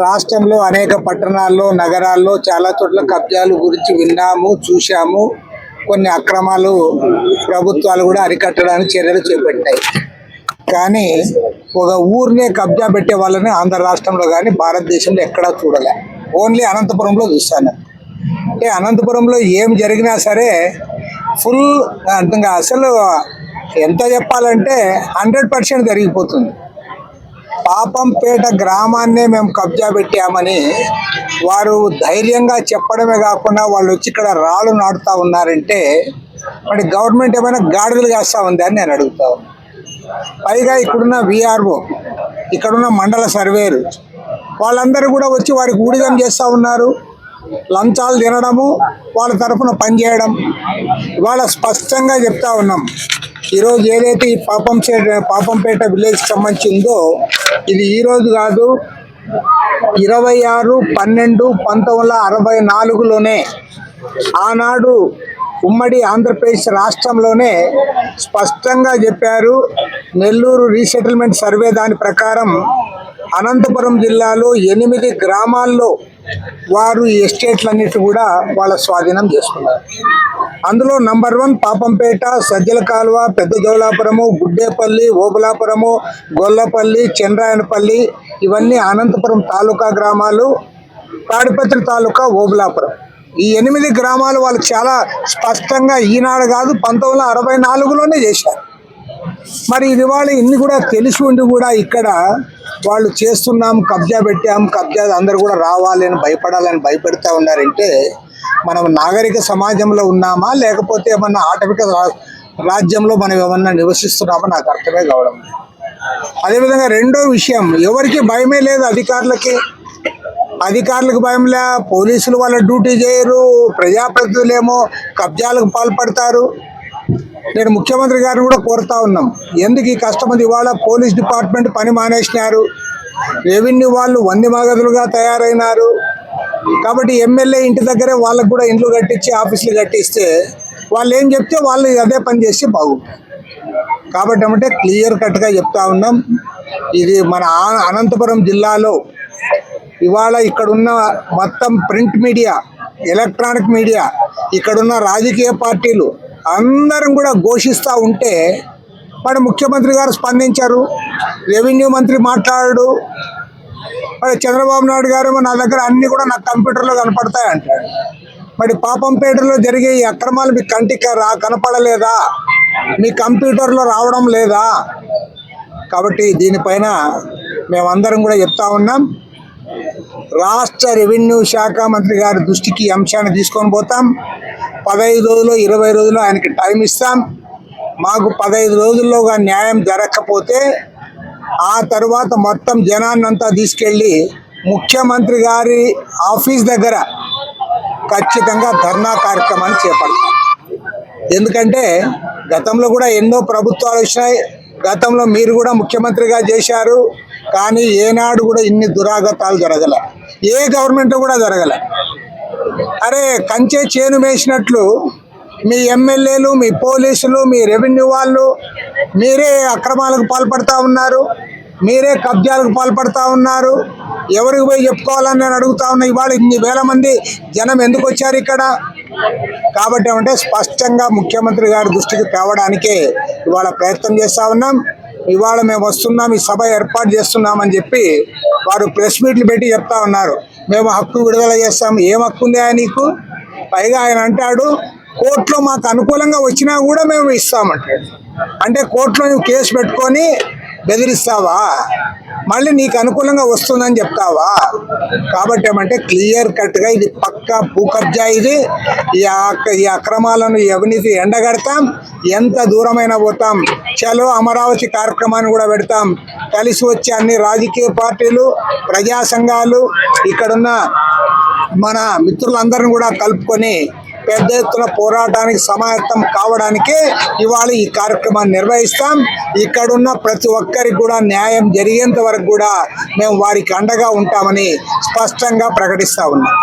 రాష్ట్రంలో అనేక పట్టణాల్లో నగరాల్లో చాలా చోట్ల కబ్జాలు గురించి విన్నాము చూశాము. కొన్ని అక్రమాలు ప్రభుత్వాలు కూడా అరికట్టడానికి చర్యలు చేపట్టాయి. కానీ ఒక ఊరినే కబ్జా పెట్టే వాళ్ళని ఆంధ్ర రాష్ట్రంలో కానీ భారతదేశంలో ఎక్కడా చూడలే. ఓన్లీ అనంతపురంలో చూశాను. అంటే అనంతపురంలో ఏం జరిగినా సరే ఫుల్ అసలు ఎంత చెప్పాలంటే హండ్రెడ్ పర్సెంట్ జరిగిపోతుంది. పాపంపేట గ్రామాన్నే మేము కబ్జా పెట్టామని వారు ధైర్యంగా చెప్పడమే కాకుండా వాళ్ళు వచ్చి ఇక్కడ రాళ్ళు నాటుతా ఉన్నారంటే మరి గవర్నమెంట్ ఏమైనా గాడిదలు కాస్తా ఉంది అని నేను అడుగుతా పైగా ఇక్కడున్న విఆర్ఓ ఇక్కడున్న మండల సర్వేరు వాళ్ళందరూ కూడా వచ్చి వారికి ఊడిగం చేస్తూ ఉన్నారు. లంచాలు తినడము వాళ్ళ తరఫున పనిచేయడం ఇవాళ స్పష్టంగా చెప్తా ఉన్నాం. ఈరోజు ఏదైతే ఈ పాపంపేట పాపంపేట విలేజ్ సంబంధించిందో ఇది ఈరోజు కాదు ఇరవై ఆరు పన్నెండు పంతొమ్మిది వందల అరవై నాలుగులోనే ఆనాడు ఉమ్మడి ఆంధ్రప్రదేశ్ రాష్ట్రంలోనే స్పష్టంగా చెప్పారు నెల్లూరు రీసెటిల్మెంట్ సర్వే దాని ప్రకారం అనంతపురం జిల్లాలో ఎనిమిది గ్రామాల్లో వారు ఈ ఎస్టేట్లన్నిటి కూడా వాళ్ళ స్వాధీనం చేసుకున్నారు. అందులో నంబర్ వన్ పాపంపేట సజ్జల కాలువ పెద్ద దౌలాపురము గుడ్డేపల్లి ఓబులాపురము గొల్లపల్లి చంద్రాయనపల్లి ఇవన్నీ అనంతపురం తాలూకా గ్రామాలు తాడిపత్రి తాలూకా ఓబులాపురం. ఈ ఎనిమిది గ్రామాలు వాళ్ళు చాలా స్పష్టంగా ఈనాడు కాదు పంతొమ్మిది వందల అరవై నాలుగులోనే చేశారు. మరి ఇది వాళ్ళు ఇన్ని కూడా తెలిసి ఉండి కూడా ఇక్కడ వాళ్ళు చేస్తున్నాం కబ్జా పెట్టాం కబ్జా అందరు కూడా రావాలి అని భయపడాలని భయపెడతా ఉన్నారంటే మనం నాగరిక సమాజంలో ఉన్నామా? లేకపోతే ఏమన్నా ఆటవిక రా- రాజ్యంలో మనం ఏమన్నా నివసిస్తున్నామా? నాకు అర్థమే కావడం అదేవిధంగా రెండో విషయం ఎవరికి భయమే లేదు అధికారులకి. అధికారులకు భయంలే పోలీసులు వాళ్ళ డ్యూటీ చేయరు ప్రజాప్రతినిధులేమో కబ్జాలకు పాల్పడతారు. నేను ముఖ్యమంత్రి గారిని కూడా కోరుతా ఉన్నాం. ఎందుకు ఈ కష్టమంది ఇవాళ పోలీస్ డిపార్ట్మెంట్ పని మానేసినారు. రెవెన్యూ వాళ్ళు వంది మగదులుగా తయారైనారు. కాబట్టి ఎమ్మెల్యే ఇంటి దగ్గరే వాళ్ళకు కూడా ఇండ్లు కట్టించి ఆఫీసులు కట్టిస్తే వాళ్ళు ఏం చెప్తే వాళ్ళు అదే పని చేస్తే బాగుంటుంది. కాబట్టి ఏమంటే క్లియర్ కట్గా చెప్తా ఉన్నాం. ఇది మన అనంతపురం జిల్లాలో ఇవాళ ఇక్కడున్న మొత్తం ప్రింట్ మీడియా ఎలక్ట్రానిక్ మీడియా ఇక్కడున్న రాజకీయ పార్టీలు అందరం కూడా ఘోషిస్తూ ఉంటే మరి ముఖ్యమంత్రి గారు స్పందించారు. రెవెన్యూ మంత్రి మాట్లాడాడు. మరి చంద్రబాబు నాయుడు గారు నా దగ్గర అన్ని కూడా నాకు కంప్యూటర్లో కనపడతాయి అంటాడు మరి పాపంపేటలో జరిగే ఈ అక్రమాలు మీ కంటికి రా కనపడలేదా? మీ కంప్యూటర్లో రావడం లేదా? కాబట్టి దీనిపైన మేమందరం కూడా చెప్తా ఉన్నాం. రాష్ట్ర రెవెన్యూ శాఖ మంత్రి గారి దృష్టికి అంశాన్ని తీసుకొని పోతాం. పదహైదు రోజులు ఇరవై రోజులు ఆయనకి టైం ఇస్తాం. మాకు పదహైదు రోజుల్లోగా న్యాయం జరగకపోతే ఆ తర్వాత మొత్తం జనాన్నంతా తీసుకెళ్ళి ముఖ్యమంత్రి గారి ఆఫీస్ దగ్గర ఖచ్చితంగా ధర్నా కార్యక్రమాన్ని చేపడతాం. ఎందుకంటే గతంలో కూడా ఎన్నో ప్రభుత్వాలు వచ్చినాయి. గతంలో మీరు కూడా ముఖ్యమంత్రిగా చేశారు. కానీ ఏనాడు కూడా ఇన్ని దురాగతాలు జరగలే. ఏ గవర్నమెంట్ కూడా జరగలే. అరే కంచె చేను వేసినట్లు మీ ఎమ్మెల్యేలు మీ పోలీసులు మీ రెవెన్యూ వాళ్ళు మీరే అక్రమాలకు పాల్పడతా ఉన్నారు. మీరే కబ్జాలకు పాల్పడతా ఉన్నారు. ఎవరికి పోయి చెప్పుకోవాలని నేను అడుగుతా ఉన్నా ఇవాళ ఇన్ని వేల మంది జనం ఎందుకు వచ్చారు ఇక్కడ? కాబట్టి ఏమంటే స్పష్టంగా ముఖ్యమంత్రి గారి దృష్టికి తేవడానికే ఇవాళ ప్రయత్నం చేస్తా ఉన్నాం. ఇవాళ మేము వస్తున్నాం ఈ సభ ఏర్పాటు చేస్తున్నామని చెప్పి వారు ప్రెస్ మీట్లు పెట్టి చెప్తా ఉన్నారు. మేము హక్కు విడుదల చేస్తాం. ఏం హక్కు ఉంది ఆయన నీకు? పైగా ఆయన అంటాడు కోర్టులో మాకు అనుకూలంగా వచ్చినా కూడా మేము ఇస్తామంటాడు. అంటే కోర్టులో నువ్వు కేసు పెట్టుకొని బెదిరిస్తావా? మళ్ళీ నీకు అనుకూలంగా వస్తుందని చెప్తావా? కాబట్టి ఏమంటే క్లియర్ కట్గా ఇది పక్క భూకబ్జా ఇది. ఈ ఈ అక్రమాలను అవినీతి ఎండగడతాం? ఎంత దూరమైన పోతాం? చలో అమరావతి కార్యక్రమాన్ని కూడా పెడతాం. కలిసి వచ్చే అన్ని రాజకీయ పార్టీలు ప్రజా సంఘాలు ఇక్కడున్న మన మిత్రులందరిని కూడా కలుపుకొని పెద్ద ఎత్తున పోరాటానికి సమాయత్తం కావడానికే ఇవాళ ఈ కార్యక్రమాన్ని నిర్వహిస్తాం. ఇక్కడున్న ప్రతి ఒక్కరికి కూడా న్యాయం జరిగేంత వరకు కూడా మేము వారికి అండగా ఉంటామని స్పష్టంగా ప్రకటిస్తా ఉన్నాం.